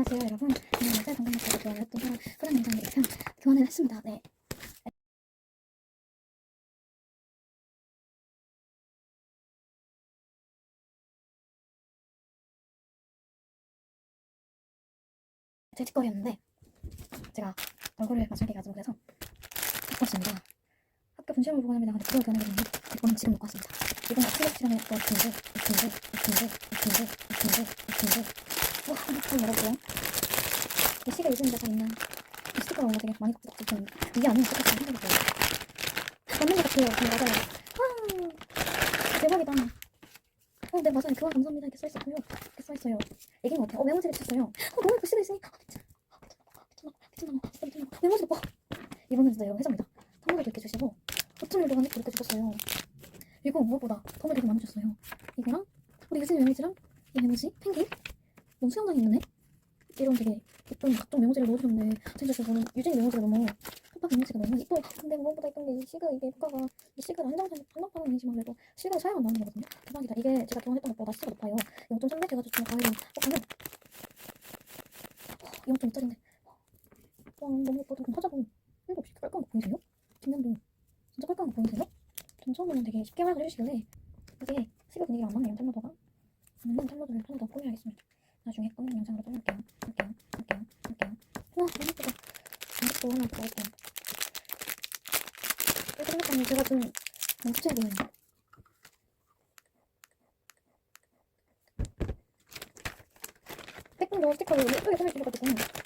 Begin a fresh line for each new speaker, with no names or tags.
안녕하세요 여러분. 어제 방금 먹고 좋아했던 사람 푸른 영상에 대해서 교환을 했습니다. 네. 제 뒷거리였는데 제가 얼굴을 마술기가 좀 그래서 바꿨습니다. 학교 분실물 보관합니다 근데 그걸 교환해드리는데 이거는 지금 먹고 왔습니다. 이건 또 이쁜데 이쁜데 이쁜데 이쁜데 이쁜데 이쁜데 와 한번 열어볼게요. 이 시가 요즘 제가 있는 이 스티커가 뭔가 되게 많이 꽉 붙어있는데 이게 아니면 스티커가 생각이 들어요. 맞는 것 같아요. 네, 맞아요. 와 대박이다. 어, 네 맞아요. 교환 감사합니다. 이렇게 써있었고요. 이렇게 써있어요. 애기인 것 같아요. 어 메모지를 쳤어요. 어 너무 예쁘 시가 있으니 아, 미쳤나 메모지 봐 이거는 진짜 여러분 해줍니다. 선물도 이렇게 주시고 버튼물도 한 이렇게 주셨어요. 그리고 무엇보다 선물 되게 많이 주셨어요. 이거랑 우리 유진 메모지랑 이 메모지 펭귄 뭔 수영장에 있는 애 이런 되게 예쁜 각종 메모지를 넣어주셨는데 진짜 저는 유진 메모지가 너무 호박 메모지가 너무 이뻐요 근데 무엇보다 이쁜 게 이 시가 이게 효과가 이 한정판 한정판은 아니지만 그래도 시가 사용은 나오는 거거든요. 대박이다. 이게 제가 교환했던 것보다 시가 높아요. 0.3배 돼가지고 과일은 뽑하면 0.2짜리인데. 와 너무 예뻐도 그럼 하자고 이거 혹시 깔끔한 거 보이세요? 뒷면도 진짜 깔끔한 거 보이세요? 전 처음에는 되게 쉽게 말을 해주시길래 이게 시가 분위기가 안 맞네요 텔러더가. 저는 텔러더를 하나 더 꾸며야겠습니다 나중에 꾸미는 영상으로 또 올게요. 올게요. 올게요. 와 너무 예쁘다 이것도 하나 더 할게요 이렇게 생각하면 제가 좀 보여요 백분도 스티커를 예쁘게 꾸며주셔가지고